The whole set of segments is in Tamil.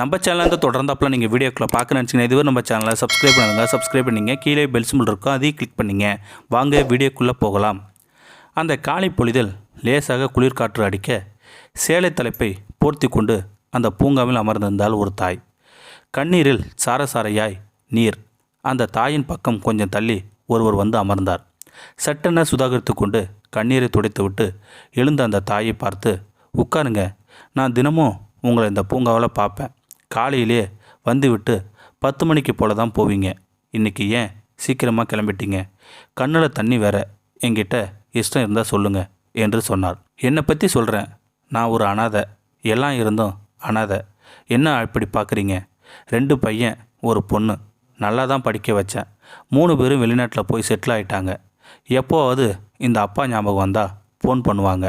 நம்ம சேனலில் தொடர்ந்தாப்பில் நீங்கள் வீடியோக்களை பார்க்க நினச்சிங்கன்னா இதுவரை நம்ம சேனலை சப்ஸ்கிரைப் பண்ணுங்க சப்ஸ்கிரைப் பண்ணிங்க. கீழே பெல் சிம்பிள் இருக்கும். அதையும் கிளிக் பண்ணிங்க. வாங்க வீடியோக்குள்ளே போகலாம். அந்த காலை பொழுதில் லேசாக குளிர்காற்று அடிக்க சேலை தலைப்பை போர்த்தி கொண்டு அந்த பூங்காவில் அமர்ந்திருந்தால் ஒரு தாய். கண்ணீரில் சாரசாரையாய் நீர். அந்த தாயின் பக்கம் கொஞ்சம் தள்ளி ஒருவர் வந்து அமர்ந்தார். சட்டென சுதாகரித்து கொண்டு கண்ணீரை துடைத்துவிட்டு எழுந்த அந்த தாயை பார்த்து உட்காருங்க. நான் தினமும் உங்களை இந்த பூங்காவில் பார்ப்பேன். காலையிலே வந்துவிட்டு பத்து மணிக்கு போல தான் போவீங்க. இன்றைக்கி ஏன் சீக்கிரமாக கிளம்பிட்டீங்க? கண்ணில் தண்ணி வேற. என்கிட்ட இஷ்டம் இருந்தால் சொல்லுங்க என்று சொன்னார் என்னை பற்றி சொல்கிறேன் நான் ஒரு அனாதை. எல்லாம் இருந்தும் அனாதை. என்ன அப்படி பார்க்குறீங்க ரெண்டு பையன் ஒரு பொண்ணு. நல்லா தான் படிக்க வச்சேன். மூணு பேரும் வெளிநாட்டில் போய் செட்டில் ஆகிட்டாங்க எப்போவாவது இந்த அப்பா ஞாபகம் வந்தால் ஃபோன் பண்ணுவாங்க.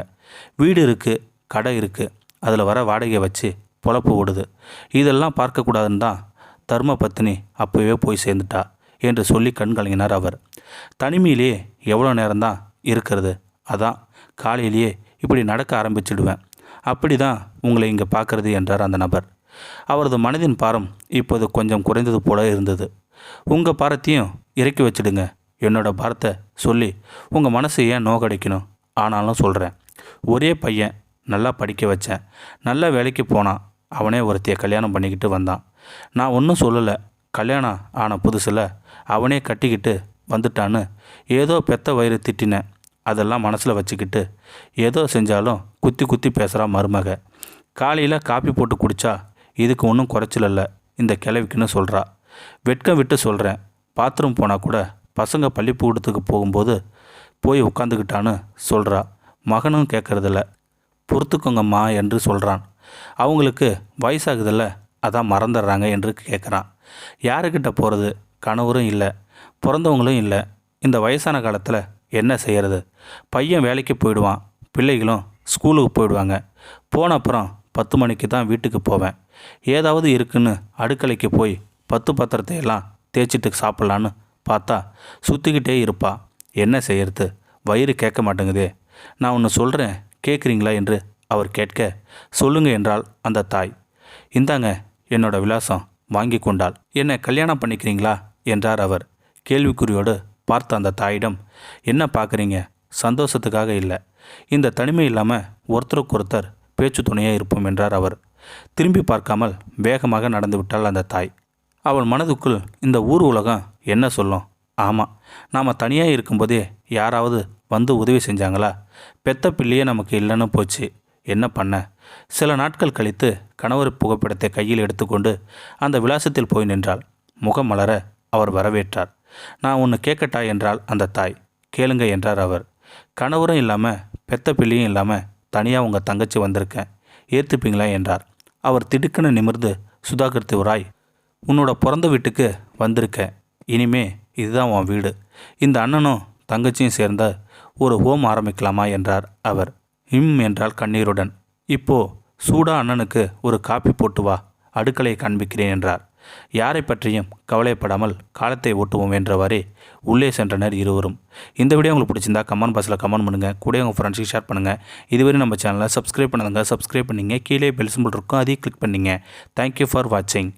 வீடு இருக்குது கடை இருக்குது அதில் வர வாடகை வச்சு பொழப்பு ஓடுது. இதெல்லாம் பார்க்கக்கூடாதுன்னு தான் தர்ம பத்தினி அப்போவே போய் சேர்ந்துட்டா என்று சொல்லி கண் கலங்கினார் அவர். தனிமையிலேயே எவ்வளோ நேரம்தான் இருக்கிறது? அதான் காலையிலேயே இப்படி நடக்க ஆரம்பிச்சிடுவேன். அப்படி தான் உங்களை இங்கே பார்க்கறது என்றார் அந்த நபர். அவரது மனதின் பாரம் இப்போது கொஞ்சம் குறைந்தது போல இருந்தது. உங்கள் பாரத்தையும் இறக்கி வச்சிடுங்க. என்னோட பாரத்தை சொல்லி உங்கள் மனசு ஏன் நோக்கடிக்கணும் ஆனாலும் சொல்கிறேன் ஒரே பையன் நல்லா படிக்க வச்சேன். நல்ல வேலைக்கு போனான் அவனே ஒருத்தியை கல்யாணம் பண்ணிக்கிட்டு வந்தான். நான் ஒன்றும் சொல்லலை. கல்யாணம் ஆன புதுசில் அவனே கட்டிக்கிட்டு வந்துட்டான்னு ஏதோ பெத்த வயிறு திட்டினேன். அதெல்லாம் மனசில் வச்சுக்கிட்டு ஏதோ செஞ்சாலும் குத்தி குத்தி பேசுகிறா மருமக. காலையில் காப்பி போட்டு குடித்தா இதுக்கு ஒன்றும் குறைச்சல் இல்லை இந்த கிழவிக்குன்னு சொல்கிறா வெட்கம் விட்டு சொல்கிறேன் பாத்ரூம் போனால் கூட பசங்க பள்ளிக்கூடத்துக்கு போகும்போது போய் உட்காந்துக்கிட்டான்னு சொல்கிறா மகனும் கேட்குறதில்ல பொறுத்துக்கோங்கம்மா என்று சொல்கிறான் அவங்களுக்கு வயசாகுதில்ல அதான் மறந்துடுறாங்க என்று கேட்குறான் யாருக்கிட்ட போகிறது கணவரும் இல்லை பிறந்தவங்களும் இல்லை. இந்த வயசான காலத்தில் என்ன செய்கிறது பையன் வேலைக்கு போயிடுவான் பிள்ளைகளும் ஸ்கூலுக்கு போயிடுவாங்க. போன அப்புறம் பத்து மணிக்கு தான் வீட்டுக்கு போவேன். ஏதாவது இருக்குன்னு அடுக்கலைக்கு போய் பத்து பத்திரத்தை எல்லாம் தேய்ச்சிட்டு சாப்பிட்லான்னு பார்த்தா சுற்றிக்கிட்டே இருப்பா. என்ன செய்யறது? வயிறு கேட்க மாட்டேங்குதே. நான் ஒன்று சொல்கிறேன் கேட்குறீங்களா என்று அவர் கேட்க சொல்லுங்க என்றால் அந்த தாய். இந்தாங்க என்னோட விலாசம் வாங்கி கொண்டாள். என்னை கல்யாணம் பண்ணிக்கிறீங்களா? என்றார் அவர். கேள்விக்குறியோடு பார்த்த அந்த தாயிடம் என்ன பார்க்குறீங்க சந்தோஷத்துக்காக இல்லை. இந்த தனிமை இல்லாமல் ஒருத்தருக்கு ஒருத்தர் பேச்சு துணையாக இருப்போம் என்றார் அவர். திரும்பி பார்க்காமல் வேகமாக நடந்து விட்டாள் அந்த தாய். அவள் மனதுக்குள் இந்த ஊர் உலகம் என்ன சொல்லும்? ஆமாம் நாம் தனியாக இருக்கும்போதே யாராவது வந்து உதவி செஞ்சாங்களா? பெத்த பிள்ளையே நமக்கு இல்லைன்னு போச்சு. என்ன பண்ண? சில நாட்கள் கழித்து கணவர் புகைப்படத்தை கையில் எடுத்துக்கொண்டு அந்த விலாசத்தில் போய் நின்றாள். முகம் மலர அவர் வரவேற்றார். நான் ஒன்று கேட்கட்டா என்றால் அந்த தாய். கேளுங்க என்றார் அவர். கணவரும் இல்லாமல் பெத்த பிள்ளையும் இல்லாமல் தனியாக உங்கள் தங்கச்சி வந்திருக்கேன். ஏற்றுப்பீங்களா என்றார். அவர் திடுக்குன்னு நிமிர்ந்து சுதாகர் திவராய் உன்னோட பிறந்த வீட்டுக்கு வந்திருக்க இனிமே இதுதான் உன் வீடு. இந்த அண்ணனும் தங்கச்சியும் சேர்ந்த ஒரு ஹோம் ஆரம்பிக்கலாமா என்றார் அவர். இம் என்றால் கண்ணீருடன். இப்போ சூடா அண்ணனுக்கு ஒரு காப்பி போட்டு வா அடுக்கலையை காண்பிக்கிறேன் என்றார். யாரை பற்றியும் கவலைப்படாமல் காலத்தை ஓட்டுவோம் என்றவாறே உள்ளே சென்றனர் இருவரும். இந்த வீடியோ உங்களுக்கு பிடிச்சிருந்தா கமெண்ட் பாக்ஸில் கமெண்ட் பண்ணுங்கள் கூட உங்கள் ஃப்ரெண்ட்ஸுக்கு ஷேர் பண்ணுங்கள் இதுவரை நம்ம சேனலை சப்ஸ்கிரைப் பண்ணுங்க சப்ஸ்கிரைப் பண்ணிங்க கீழே பெல் சிம்பிள் இருக்கும் அதையும் கிளிக் பண்ணிங்க. தேங்க்யூ ஃபார் வாட்சிங்